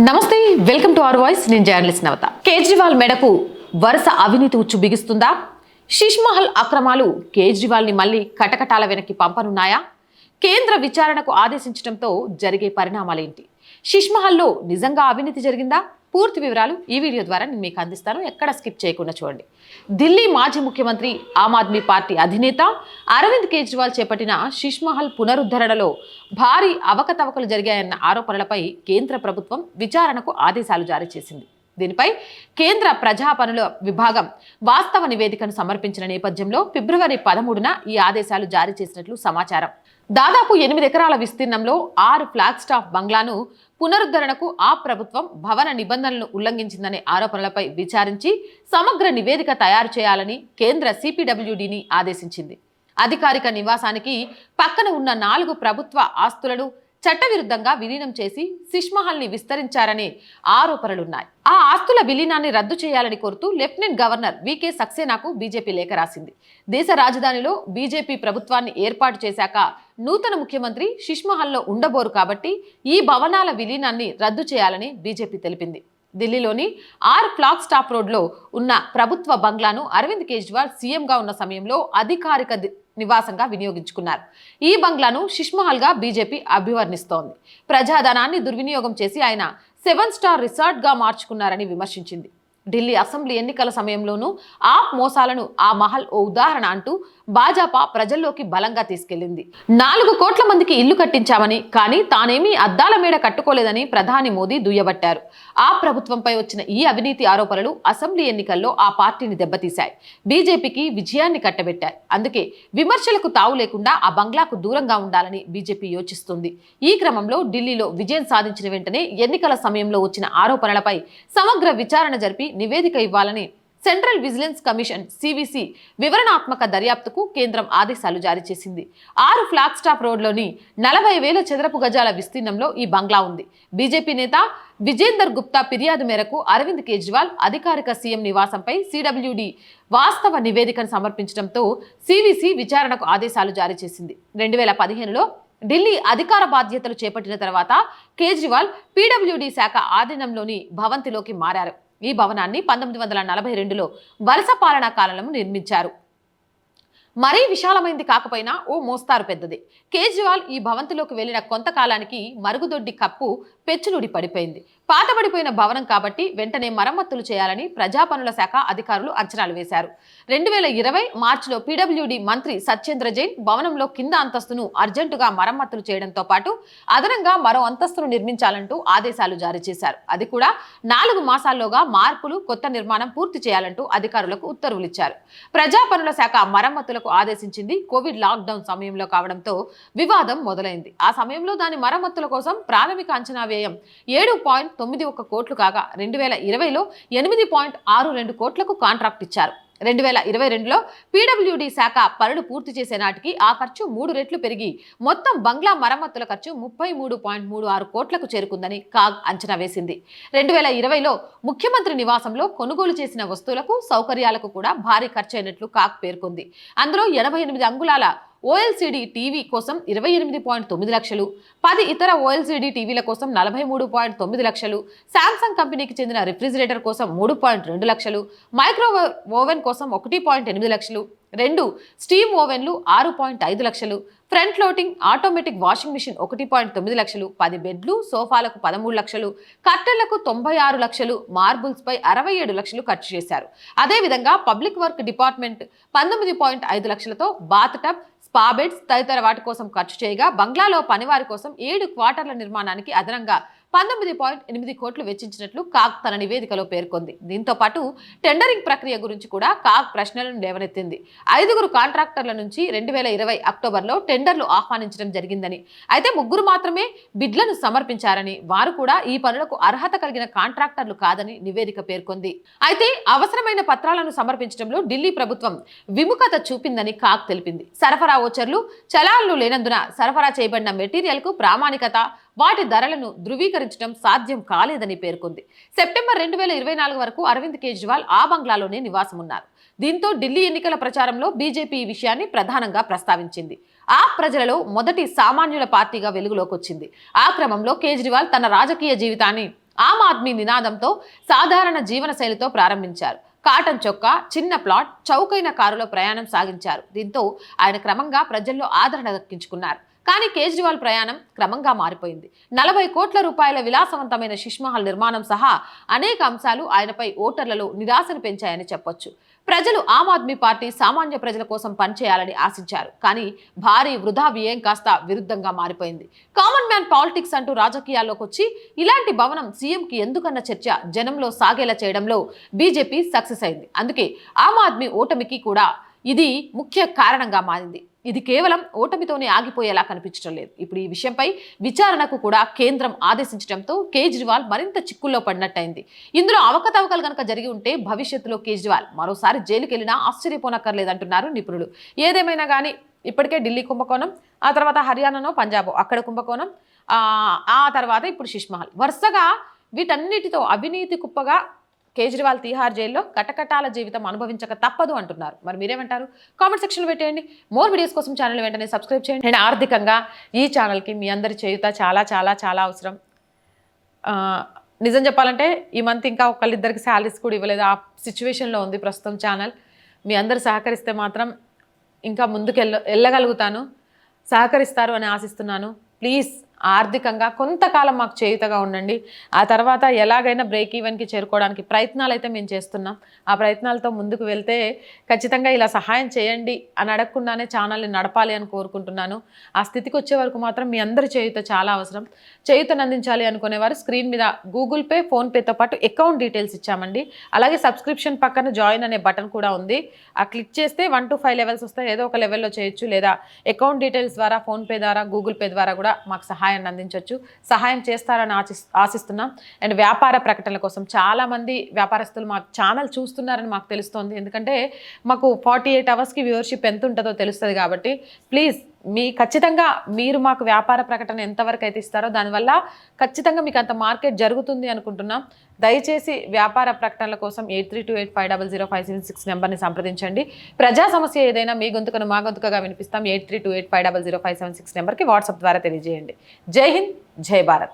నమస్తే welcome to our voice. నేను journalist Navata. Kejriwal మెడకు వరుస అవినీతి ఉచ్చు బిగుస్తుందా? షిష్మహల్ అక్రమాలు కేజ్రీవాల్ని మళ్ళీ కటకటాల వెనక్కి పంపనున్నాయా? కేంద్ర విచారణకు ఆదేశించడంతో జరిగే పరిణామాలేంటి? షిష్మహల్లో నిజంగా అవినీతి జరిగిందా? పూర్తి వివరాలు ఈ వీడియో ద్వారా నేను మీకు అందిస్తాను. ఎక్కడ స్కిప్ చేయకుండా చూడండి. ఢిల్లీ మాజీ ముఖ్యమంత్రి ఆమ్ ఆద్మీ పార్టీ అధినేత అరవింద్ కేజ్రీవాల్ చేపట్టిన షిష్మహల్ పునరుద్ధరణలో భారీ అవకతవకలు జరిగాయన్న ఆరోపణలపై కేంద్ర ప్రభుత్వం విచారణకు ఆదేశాలు జారీ చేసింది. దీనిపై కేంద్ర ప్రజా పనుల విభాగం వాస్తవ నివేదికను సమర్పించిన నేపథ్యంలో ఫిబ్రవరి పదమూడున ఈ ఆదేశాలు జారీ చేసినట్లు సమాచారం. దాదాపు ఎనిమిది ఎకరాల విస్తీర్ణంలో ఆరు ఫ్లాగ్ స్టాఫ్ బంగ్లాను పునరుద్ధరణకు ఆ ప్రభుత్వం భవన నిబంధనలను ఉల్లంఘించిందనే ఆరోపణలపై విచారించి సమగ్ర నివేదిక తయారు చేయాలని కేంద్ర సిపిడబ్ల్యూడిని ఆదేశించింది. అధికారిక నివాసానికి పక్కన ఉన్న నాలుగు ప్రభుత్వ ఆస్తులను చట్టవిరుద్ధంగా విలీనం చేసి సిష్మహల్ని విస్తరించారనే ఆరోపణలున్నాయి. ఆ ఆస్తుల విలీనాన్ని రద్దు చేయాలని కోరుతూ లెఫ్టినెంట్ గవర్నర్ వికే సక్సేనాకు బీజేపీ లేఖ రాసింది. దేశ రాజధానిలో బీజేపీ ప్రభుత్వాన్ని ఏర్పాటు చేశాక నూతన ముఖ్యమంత్రి షిష్మహల్లో ఉండబోరు కాబట్టి ఈ భవనాల విలీనాన్ని రద్దు చేయాలని బీజేపీ తెలిపింది. ఢిల్లీలోని ఆర్ క్లాక్ స్టాప్ రోడ్లో ఉన్న ప్రభుత్వ బంగ్లాను అరవింద్ కేజ్రీవాల్ సీఎంగా ఉన్న సమయంలో అధికారిక నివాసంగా వినియోగించుకున్నారు. ఈ బంగ్లాను షిష్మహల్గా బీజేపీ అభివర్ణిస్తోంది. ప్రజాధనాన్ని దుర్వినియోగం చేసి ఆయన సెవెన్ స్టార్ రిసార్ట్గా మార్చుకున్నారని విమర్శించింది. ఢిల్లీ అసెంబ్లీ ఎన్నికల సమయంలోనూ ఆ మోసాలను ఆ మహల్ ఓ ఉదాహరణ అంటూ భాజపా ప్రజల్లోకి బలంగా తీసుకెళ్ళింది నాలుగు కోట్ల మందికి ఇల్లు కట్టించామని కానీ తానేమీ అద్దాల మేడ కట్టుకోలేదని ప్రధాని మోదీ దుయ్యబట్టారు. ఆ ప్రభుత్వంపై వచ్చిన ఈ అవినీతి ఆరోపణలు అసెంబ్లీ ఎన్నికల్లో ఆ పార్టీని దెబ్బతీశాయి. బీజేపీకి విజయాన్ని కట్టబెట్టాయి అందుకే విమర్శలకు తావు లేకుండా ఆ బంగ్లాకు దూరంగా ఉండాలని బీజేపీ యోచిస్తుంది. ఈ క్రమంలో ఢిల్లీలో విజయం సాధించిన వెంటనే ఎన్నికల సమయంలో వచ్చిన ఆరోపణలపై సమగ్ర విచారణ జరిపి నివేదిక ఇవ్వాలని సెంట్రల్ విజిలెన్స్ కమిషన్ సివిసి వివరణాత్మక దర్యాప్తుకు కేంద్రం ఆదేశాలు జారీ చేసింది. ఆరు ఫ్లాగ్ స్టాప్ రోడ్లోని నలభై వేల చదరపు గజాల విస్తీర్ణంలో ఈ బంగ్లా ఉంది. బీజేపీ నేత విజేందర్ గుప్తా ఫిర్యాదు మేరకు అరవింద్ కేజ్రీవాల్ అధికారిక సీఎం నివాసంపై సిడబ్ల్యూడి వాస్తవ నివేదికను సమర్పించడంతో సివిసి విచారణకు ఆదేశాలు జారీ చేసింది. రెండు వేల పదిహేనులో ఢిల్లీ అధికార బాధ్యతలు చేపట్టిన తర్వాత కేజ్రీవాల్ పీడబ్ల్యూడీ శాఖ ఆధీనంలోని భవంతిలోకి మారారు. ఈ భవనాన్ని పంతొమ్మిది వందల నలభై రెండులో వలస పాలనా కాలంలో నిర్మించారు. మరీ విశాలమైంది కాకపోయినా ఓ మోస్తారు పెద్దది. కేజ్రీవాల్ ఈ భవంతిలోకి వెళ్ళిన కొంతకాలానికి మరుగుదొడ్డి కప్పు పెచ్చులుడి పడిపోయింది. పాతబడిపోయిన భవనం కాబట్టి వెంటనే మరమ్మతులు చేయాలని ప్రజా పనుల శాఖ అధికారులు అంచనాలు వేశారు. రెండు వేల ఇరవై మార్చిలో పీడబ్ల్యూడి మంత్రి సత్యేంద్ర జైన్ భవనంలో కింద అంతస్తును అర్జెంటుగా మరమ్మతులు చేయడంతో పాటు అదనంగా మరో అంతస్తును నిర్మించాలంటూ ఆదేశాలు జారీ చేశారు. అది కూడా నాలుగు మాసాల్లోగా మార్పులు కొత్త నిర్మాణం పూర్తి చేయాలంటూ అధికారులకు ఉత్తర్వులు ఇచ్చారు. ప్రజా పనుల శాఖ మరమ్మతులకు ఆదేశించింది కోవిడ్ లాక్డౌన్ సమయంలో కావడంతో వివాదం మొదలైంది. ఆ సమయంలో దాని మరమ్మతుల కోసం ప్రాథమిక అంచనా వ్యయం ఏడు పాయింట్ తొమ్మిది ఒక్క కోట్లు కాగా రెండు వేల ఇరవైలో ఎనిమిది పాయింట్ ఆరు రెండు కోట్లకు కాంట్రాక్ట్ ఇచ్చారు. రెండు వేల ఇరవై రెండులో పీడబ్ల్యూడి శాఖ పనులు పూర్తి చేసే నాటికి ఆ ఖర్చు మూడు రెట్లు పెరిగి మొత్తం బంగ్లా మరమ్మతుల ఖర్చు ముప్పై మూడు పాయింట్ మూడు ఆరు కోట్లకు చేరుకుందని కాగ్ అంచనా వేసింది. రెండు వేల ఇరవైలో ముఖ్యమంత్రి నివాసంలో కొనుగోలు చేసిన వస్తువులకు సౌకర్యాలకు కూడా భారీ ఖర్చు అయినట్లు కాగ్ పేర్కొంది. అందులో ఎనభై ఎనిమిది అంగుళాల ఓఎల్సీడీ టీవీ కోసం ఇరవై ఎనిమిది పాయింట్ తొమ్మిది లక్షలు పది ఇతర ఓఎల్సీడీ టీవీల కోసం నలభై మూడు పాయింట్ తొమ్మిది లక్షలు శాంసంగ్ కంపెనీకి చెందిన రిఫ్రిజిరేటర్ కోసం మూడు పాయింట్ రెండు లక్షలు మైక్రోవేవ్ ఓవెన్ కోసం ఒకటి పాయింట్ ఎనిమిది లక్షలు రెండు స్టీమ్ ఓవెన్లు ఆరు పాయింట్ ఐదు లక్షలు front loading automatic washing machine ఒకటి పాయింట్ తొమ్మిది లక్షలు పది బెడ్లు సోఫాలకు పదమూడు లక్షలు కట్టెలకు తొంభై ఆరు లక్షలు మార్బుల్స్ పై అరవై ఏడు లక్షలు ఖర్చు చేశారు. అదేవిధంగా పబ్లిక్ వర్క్ డిపార్ట్మెంట్ పంతొమ్మిది పాయింట్ ఐదు లక్షలతో బాత్ టబ్ స్పా బెడ్స్ తదితర వాటి కోసం ఖర్చు చేయగా బంగ్లాలో పనివారి కోసం ఏడు క్వార్టర్ల నిర్మాణానికి అదనంగా పంతొమ్మిది పాయింట్ ఎనిమిది కోట్లు వెచ్చించినట్లు కాగ్ తన నివేదికలో పేర్కొంది. దీంతో పాటు టెండరింగ్ ప్రక్రియ గురించి కూడా కాగ్ ప్రశ్నలను లేవనెత్తింది. ఐదుగురు కాంట్రాక్టర్ల నుంచి రెండు వేల ఇరవై అక్టోబర్లో టెండర్లు ఆహ్వానించడం జరిగిందని. అయితే ముగ్గురు మాత్రమే బిడ్లను సమర్పించారని వారు కూడా ఈ పనులకు అర్హత కలిగిన కాంట్రాక్టర్లు కాదని నివేదిక పేర్కొంది. అయితే అవసరమైన పత్రాలను సమర్పించడంలో ఢిల్లీ ప్రభుత్వం విముఖత చూపిందని కాక్ తెలిపింది. సరఫరా ఓచర్లు చలాన్లు లేనందున సరఫరా చేయబడిన మెటీరియల్కు ప్రామాణికత వాటి ధరలను ధృవీకరించడం సాధ్యం కాలేదని పేర్కొంది. సెప్టెంబర్ రెండు వేల ఇరవై నాలుగు వరకు అరవింద్ కేజ్రీవాల్ ఆ బంగ్లాలోనే నివాసం ఉన్నారు దీంతో ఢిల్లీ ఎన్నికల ప్రచారంలో బీజేపీ ఈ విషయాన్ని ప్రధానంగా ప్రస్తావించింది. ఆ ప్రజలలో మొదటి సామాన్యుల పార్టీగా వెలుగులోకి వచ్చింది ఆ క్రమంలో కేజ్రీవాల్ తన రాజకీయ జీవితాన్ని ఆమ్ ఆద్మీ నినాదంతో సాధారణ జీవన శైలితో ప్రారంభించారు. కాటన్ చొక్కా చిన్న ప్లాట్ చౌకైన కారులో ప్రయాణం సాగించారు. దీంతో ఆయన క్రమంగా ప్రజల్లో ఆదరణ దక్కించుకున్నారు. కానీ కేజ్రీవాల్ ప్రయాణం క్రమంగా మారిపోయింది. నలభై కోట్ల రూపాయల విలాసవంతమైన శిష్మహల్ నిర్మాణం సహా అనేక అంశాలు ఆయనపై ఓటర్లలో నిరాశను పెంచాయని చెప్పొచ్చు. ప్రజలు ఆమ్ ఆద్మీ పార్టీ సామాన్య ప్రజల కోసం పనిచేయాలని ఆశించారు. కానీ భారీ వృధా వ్యయం కాస్త విరుద్ధంగా మారిపోయింది. కామన్ మ్యాన్ పాలిటిక్స్ అంటూ రాజకీయాల్లోకి వచ్చి ఇలాంటి భవనం సీఎంకి ఎందుకన్న చర్చ జనంలో సాగేలా చేయడంలో బీజేపీ సక్సెస్ అయింది. అందుకే ఆమ్ ఆద్మీ ఓటమికి కూడా ఇది ముఖ్య కారణంగా మారింది. ఇది కేవలం ఓటమితోనే ఆగిపోయేలా కనిపించడం లేదు. ఇప్పుడు ఈ విషయంపై విచారణకు కూడా కేంద్రం ఆదేశించడంతో కేజ్రీవాల్ మరింత చిక్కుల్లో పడినట్టయింది. ఇందులో అవకతవకలు కనుక జరిగి ఉంటే భవిష్యత్తులో కేజ్రీవాల్ మరోసారి జైలుకి వెళ్ళినా ఆశ్చర్యపోనక్కర్లేదంటున్నారు నిపుణులు. ఏదేమైనా కానీ ఇప్పటికే ఢిల్లీ కుంభకోణం ఆ తర్వాత హర్యానానో పంజాబ్ అక్కడ కుంభకోణం ఆ ఆ తర్వాత ఇప్పుడు శిష్మహల్. వరుసగా వీటన్నిటితో అవినీతి కుప్పగా కేజ్రీవాల్ తీహార్ జైల్లో కటకటాల జీవితం అనుభవించక తప్పదు అంటున్నారు. మరి మీరేమంటారు? కామెంట్ సెక్షన్లో పెట్టేయండి. మోర్ వీడియోస్ కోసం ఛానల్ వెంటనే సబ్స్క్రైబ్ చేయండి. అండ్ ఆర్థికంగా ఈ ఛానల్కి మీ అందరి చేయుత చాలా చాలా చాలా అవసరం. నిజం చెప్పాలంటే ఈ మంత్ ఇంకా ఒకళ్ళిద్దరికి శాలరీస్ కూడా ఇవ్వలేదు. ఆ సిచ్యువేషన్లో ఉంది ప్రస్తుతం ఛానల్. మీ అందరు సహకరిస్తే మాత్రం ఇంకా ముందుకు వెళ్ళ వెళ్ళగలుగుతాను. సహకరిస్తారు అని ఆశిస్తున్నాను. ప్లీజ్ ఆర్థికంగా కొంతకాలం మాకు చేయుతగా ఉండండి. ఆ తర్వాత ఎలాగైనా బ్రేక్ ఈవెన్కి చేరుకోవడానికి ప్రయత్నాలు అయితే మేము చేస్తున్నాం. ఆ ప్రయత్నాలతో ముందుకు వెళ్తే ఖచ్చితంగా ఇలా సహాయం చేయండి అని అడగకుండానే ఛానల్ని నడపాలి అని కోరుకుంటున్నాను. ఆ స్థితికి వచ్చే వరకు మాత్రం మీ అందరి చేయుత చాలా అవసరం. చేయుతను అందించాలి అనుకునేవారు స్క్రీన్ మీద గూగుల్ పే ఫోన్పేతో పాటు అకౌంట్ డీటెయిల్స్ ఇచ్చామండి. అలాగే సబ్స్క్రిప్షన్ పక్కన జాయిన్ అనే బటన్ కూడా ఉంది. ఆ క్లిక్ చేస్తే వన్ టు ఫైవ్ లెవెల్స్ వస్తాయి. ఏదో ఒక లెవెల్లో చేయొచ్చు. లేదా అకౌంట్ డీటెయిల్స్ ద్వారా ఫోన్పే ద్వారా గూగుల్ పే ద్వారా కూడా మాకు సహాయం సహాయాన్ని అందించవచ్చు సహాయం చేస్తారని ఆశి ఆశిస్తున్నాం. అండ్ వ్యాపార ప్రకటనల కోసం చాలామంది వ్యాపారస్తులు మా ఛానల్ చూస్తున్నారని మాకు తెలుస్తోంది. ఎందుకంటే మాకు ఫార్టీ ఎయిట్ అవర్స్కి వ్యూవర్షిప్ ఎంత ఉంటుందో తెలుస్తుంది కాబట్టి ప్లీజ్ మీ ఖచ్చితంగా మీరు మాకు వ్యాపార ప్రకటన ఎంతవరకు అయితే ఇస్తారో దానివల్ల ఖచ్చితంగా మీకు అంత మార్కెట్ జరుగుతుంది అనుకుంటున్నాం. దయచేసి వ్యాపార ప్రకటనల కోసం eight three two eight five double zero five seven six నెంబర్ని సంప్రదించండి. ప్రజా సమస్య ఏదైనా మీ గొంతుకను మా గొంతుకగా వినిపిస్తాం. Eight three two eight five double zero five seven six నెంబర్కి వాట్సాప్ ద్వారా తెలియజేయండి. జై హింద్ జై భారత్.